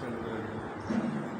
ನಾವು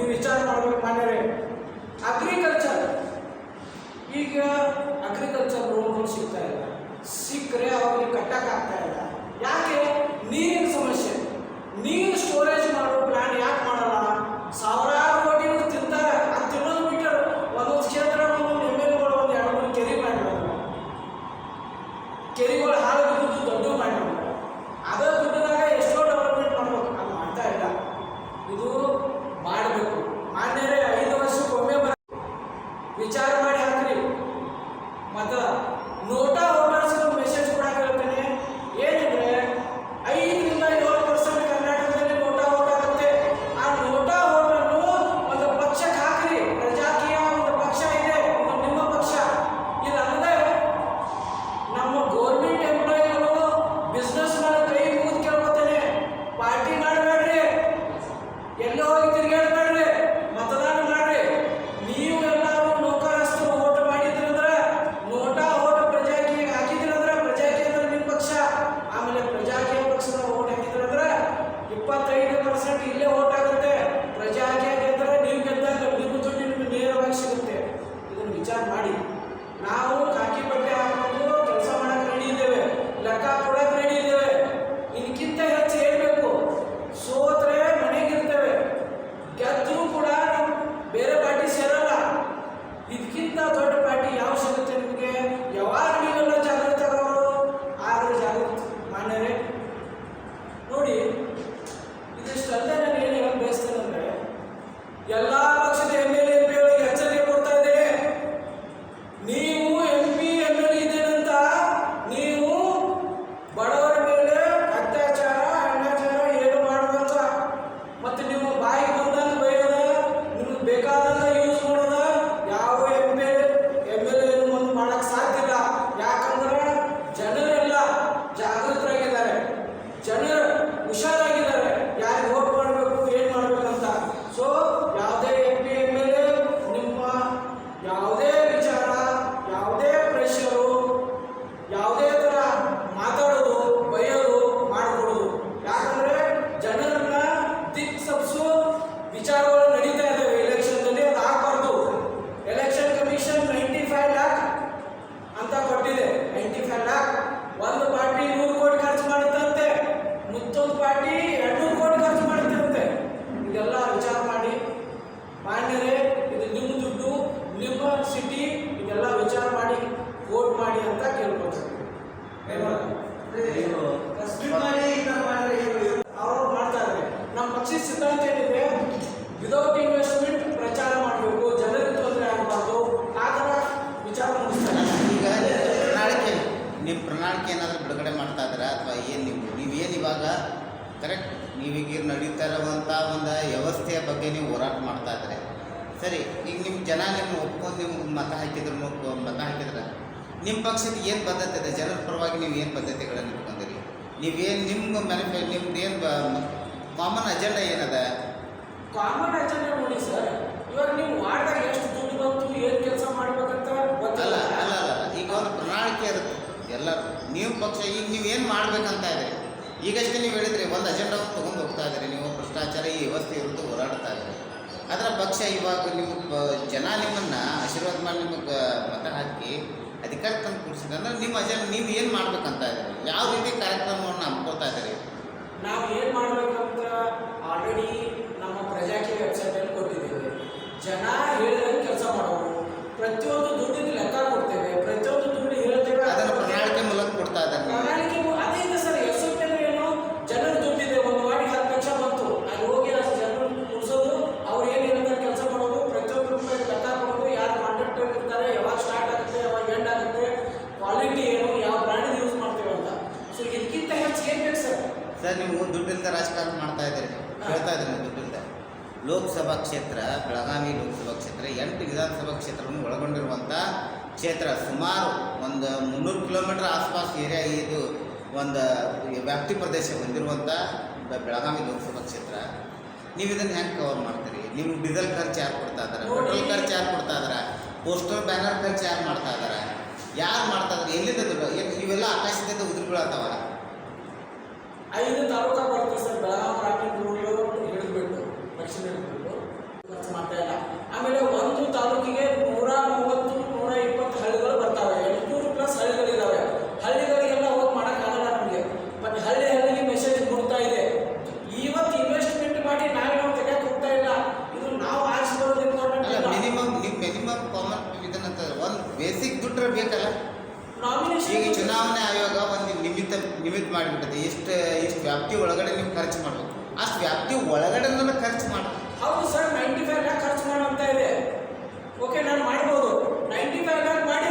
ನೀವು ವಿಚಾರ ಮಾಡಬೇಕು ಮಾಡಿದ್ರೆ ಅಗ್ರಿಕಲ್ಚರ್ ಈಗ ಅಗ್ರಿಕಲ್ಚರ್ ಲೋನ್ಗಳು ಸಿಗ್ತಾ ಇಲ್ಲ ಸಿಕ್ಕರೆ ಅವ್ರಿಗೆ ಕಟ್ಟಕ್ಕಾಗ್ತಾ ಇಲ್ಲ ಯಾಕೆ ನೀರಿನ ಸಮಸ್ಯೆ ನೀರು від ವಿಚಾರಗಳು ನಡೀತಾ ಇದ್ದಾವೆ ಎಲೆಕ್ಷನ್ದಲ್ಲಿ ಅದು ಆಗಬಾರ್ದು. Election commission ninety five lakh ಅಂತ ಕೊಟ್ಟಿದೆ. ನೈಂಟಿ ಫೈವ್ ಲ್ಯಾಕ್ ಒಂದು ಪಾರ್ಟಿ ನೂರು ಕೋಟಿ ಖರ್ಚು ಮಾಡುತ್ತಂತೆ. ಮತ್ತೊಂದು ಪಾರ್ಟಿ ಎರಡ್ನೂರು ಕೋಟಿ ಖರ್ಚು ಮಾಡುತ್ತಂತೆ. ಇದೆಲ್ಲ ವಿಚಾರ ಮಾಡಿ. ಮಾನ್ಯರೇ, ಇದು ನಿಮ್ಮ ದುಡ್ಡು, ನಿಮ್ಮ ಸಿಟಿ ಇದೆಲ್ಲ ವಿಚಾರ ಮಾಡಿ ವೋಟ್ ಮಾಡಿ ಅಂತ ಕೇಳ್ಬೋದು ನಿಮ್ಮ ಪ್ರಣಾಳಿಕೆ ಏನಾದರೂ ಬಿಡುಗಡೆ ಮಾಡ್ತಾ ಇದ್ದೀರಾ? ಅಥವಾ ಏನು ನೀವು? ನೀವೇನು ಇವಾಗ ಕರೆಕ್ಟ್ ನೀವೀಗ ನಡೀತಾ ಇರುವಂಥ ಒಂದು ವ್ಯವಸ್ಥೆಯ ಬಗ್ಗೆ ನೀವು ಹೋರಾಟ ಮಾಡ್ತಾ ಇದ್ದರೆ. ಸರಿ ಈಗ ನಿಮ್ಮ ಜನ ನಿಮ್ಮ ಒಪ್ಕೊಂಡು ನಿಮ್ಗೆ ಮತ ಹಾಕಿದ್ರು ಮತ ಹಾಕಿದ್ರೆ ನಿಮ್ಮ ಪಕ್ಷದ ಏನು ಪದ್ಧತಿ ಇದೆ? ಜನರ ಪರವಾಗಿ ನೀವು ಏನು ಪದ್ಧತಿಗಳನ್ನು ಇಟ್ಕೊಂಡಿರಿ? ನೀವೇನು ನಿಮ್ಮ ಮ್ಯಾನಿಫೆ ನಿಮ್ದು ಏನು ಕಾಮನ್ ಅಜೆಂಡಾ ಏನದ? ಕಾಮನ್ ಅಜೆಂಡಾ ನೋಡಿ ಸರ್ ಇವಾಗ ನೀವು ವಾರ್ಡ್ದಾಗ ಎಷ್ಟು ದುಡ್ಡು ಬಂತು ಏನು ಕೆಲಸ ಮಾಡ್ಬೇಕಂತ ಗೊತ್ತಿಲ್ಲ ಅಲ್ಲ ಅಲ್ಲ ಈಗ ಒಂದು ಪ್ರಣಾಳಿಕೆ ಇರುತ್ತೆ ಎಲ್ಲರೂ. ನೀವು ಪಕ್ಷ, ಈಗ ನೀವು ಏನು ಮಾಡಬೇಕಂತ ಇದ್ದೀರಿ ಈಗಷ್ಟೇ ನೀವು ಹೇಳಿದ್ರಿ ಒಂದು ಅಜೆಂಡಾವನ್ನು ತೊಗೊಂಡು ಹೋಗ್ತಾ ಇದ್ದೀರಿ ನೀವು ಭ್ರಷ್ಟಾಚಾರ ಈ ವ್ಯವಸ್ಥೆ ಇರುತ್ತೆ ಹೋರಾಡ್ತಾ ಇದ್ದೀರಿ ಅದರ ಪಕ್ಷ ಇವಾಗ ಪ- ಜನ ನಿಮ್ಮನ್ನು ಆಶೀರ್ವಾದ ಮಾಡಿ ನಿಮಗೆ ಮತ ಹಾಕಿ ಅಧಿಕಾರ ತಂದು ಕೊಡಿಸಿದ್ರೆ ನಿಮ್ಮ ಅಜೆಂಡ ನೀವು ಏನು ಮಾಡಬೇಕಂತ ಇದ್ದೀರಿ ಯಾವ ರೀತಿ ಕಾರ್ಯಕ್ರಮವನ್ನು ಹಮ್ಮಿಕೊಳ್ತಾ ಇದ್ದೀರಿ ನಾವು ಏನು ಮಾಡಬೇಕಂತ ಆಲ್ರೆಡಿ ನಮ್ಮ ಪ್ರಜಾಕೀಯ ವೆಬ್ಸೈಟಲ್ಲಿ ಕೊಟ್ಟಿದ್ದೀವಿ. ಜನ ಹೇಳಿದಂಗೆ ಕೆಲಸ ಮಾಡೋರು ಸರ್ ನೀವು ದುಡ್ಡಿಂದ ರಾಜಕಾರಣ ಮಾಡ್ತಾ ಇದ್ದೀರಿ. ಹೇಳ್ತಾ ಇದ್ದೀನಿ ದುಡ್ಡಿಲ್ಲದೆ ಲೋಕಸಭಾ ಕ್ಷೇತ್ರ ಬೆಳಗಾವಿ ಲೋಕಸಭಾ ಕ್ಷೇತ್ರ ಎಂಟು ವಿಧಾನಸಭಾ ಕ್ಷೇತ್ರವನ್ನು ಒಳಗೊಂಡಿರುವಂಥ ಕ್ಷೇತ್ರ ಸುಮಾರು ಒಂದು ಮುನ್ನೂರು ಕಿಲೋಮೀಟರ್ ಆಸ್ಪಾಸ್ ಏರಿಯಾ ಇದು ಒಂದು ವ್ಯಾಪ್ತಿ ಪ್ರದೇಶ ಹೊಂದಿರುವಂಥ ಬೆಳಗಾವಿ ಲೋಕಸಭಾ ಕ್ಷೇತ್ರ. ನೀವು ಇದನ್ನು ಹೆಂಗೆ ಕವರ್ ಮಾಡ್ತೀರಿ? ನೀವು ಡೀಸೆಲ್ ಖರ್ಚು ಯಾರು ಕೊಡ್ತಾ ಇದ್ದಾರೆ ಪೆಟ್ರೋಲ್ ಖರ್ಚು ಯಾರು ಕೊಡ್ತಾ ಇದ್ದಾರೆ ಪೋಸ್ಟರ್ ಬ್ಯಾನರ್ ಖರ್ಚು ಯಾರು ಮಾಡ್ತಾ ಇದ್ದಾರೆ ಯಾರು ಮಾಡ್ತಾ ಇದ್ದಾರೆ ಎಲ್ಲಿಂದ ದುಡ್ಡು? ಇವೆಲ್ಲ ಆಕಾಶದಿಂದ ಉದುರು ಬೀಳತ್ತವ ಐದು ತಾಲೂಕಾ ಬರುತ್ತೆ ಸರ್, ಬೆಳಗಾವಿ ರೂರಲ್ ಹಿಡಿದ್ಬಿಟ್ಟು ದಕ್ಷಿಣ ಹಿಡಿದ್ಬಿಟ್ಟು ಖರ್ಚು ಮಾಡ್ತಾ ಇಲ್ಲ. ಆಮೇಲೆ ಒಂದು ತಾಲೂಕಿಗೆ ನೂರ ಮೂವತ್ತು, ನೂರ ಇಪ್ಪತ್ತು ಹಳ್ಳಿಗಳು ಬರ್ತಾವೆ. ಎಂಟುನೂರು ಪ್ಲಸ್ ಹಳ್ಳಿಗಳಿದ್ದಾವೆ ಹಳ್ಳಿಗಳಿಗೆಲ್ಲ ಹೋಗಿ ಮಾಡೋಕ್ಕಾಗಲ್ಲ ನಮಗೆ. ಬಟ್ ಹಳ್ಳಿ ಹಳ್ಳಿಗೆ ಮೆಸೇಜ್ ಮುಡ್ತಾ ಇದೆ. ಇವತ್ತು ಇನ್ವೆಸ್ಟ್ಮೆಂಟ್ ಮಾಡಿ ನಾವೇ ನಾವು ತೆಗೆಯಕ್ಕೆ ಹೋಗ್ತಾ ಇಲ್ಲ. ಇದು ನಾವು ಇಲ್ಲ ಮಿನಿಮಮ್ ಮಿನಿಮಮ್ ಕಾಮನ್ ಇದನ್ನಂತ ಒಂದು ಬೇಸಿಕ್ ದುಡ್ಡು ಬೇಕಲ್ಲ? ಈಗ ಚುನಾವಣೆ ಆಯೋಗ ಒಂದು ನಿಮಿತ್ತ ನಿಮಿತ್ತ ಮಾಡಿಬಿಟ್ಟಿದೆ. ಎಷ್ಟು ಎಷ್ಟು ವ್ಯಾಪ್ತಿ ಒಳಗಡೆ ನೀವು ಖರ್ಚು ಮಾಡಬೇಕು? ಅಷ್ಟು ವ್ಯಾಪ್ತಿ ಒಳಗಡೆ ಖರ್ಚು ಮಾಡಿ ಹೌದು ಸರ್ ನೈಂಟಿ ಫೈವ್ ಲ್ಯಾಕ್ ಖರ್ಚು ಮಾಡುವಂತ ಇದೆ. ಓಕೆ ನಾನು ಮಾಡ್ಬೋದು. ನೈಂಟಿ ಫೈವ್ ಲ್ಯಾಕ್ ಮಾಡಿ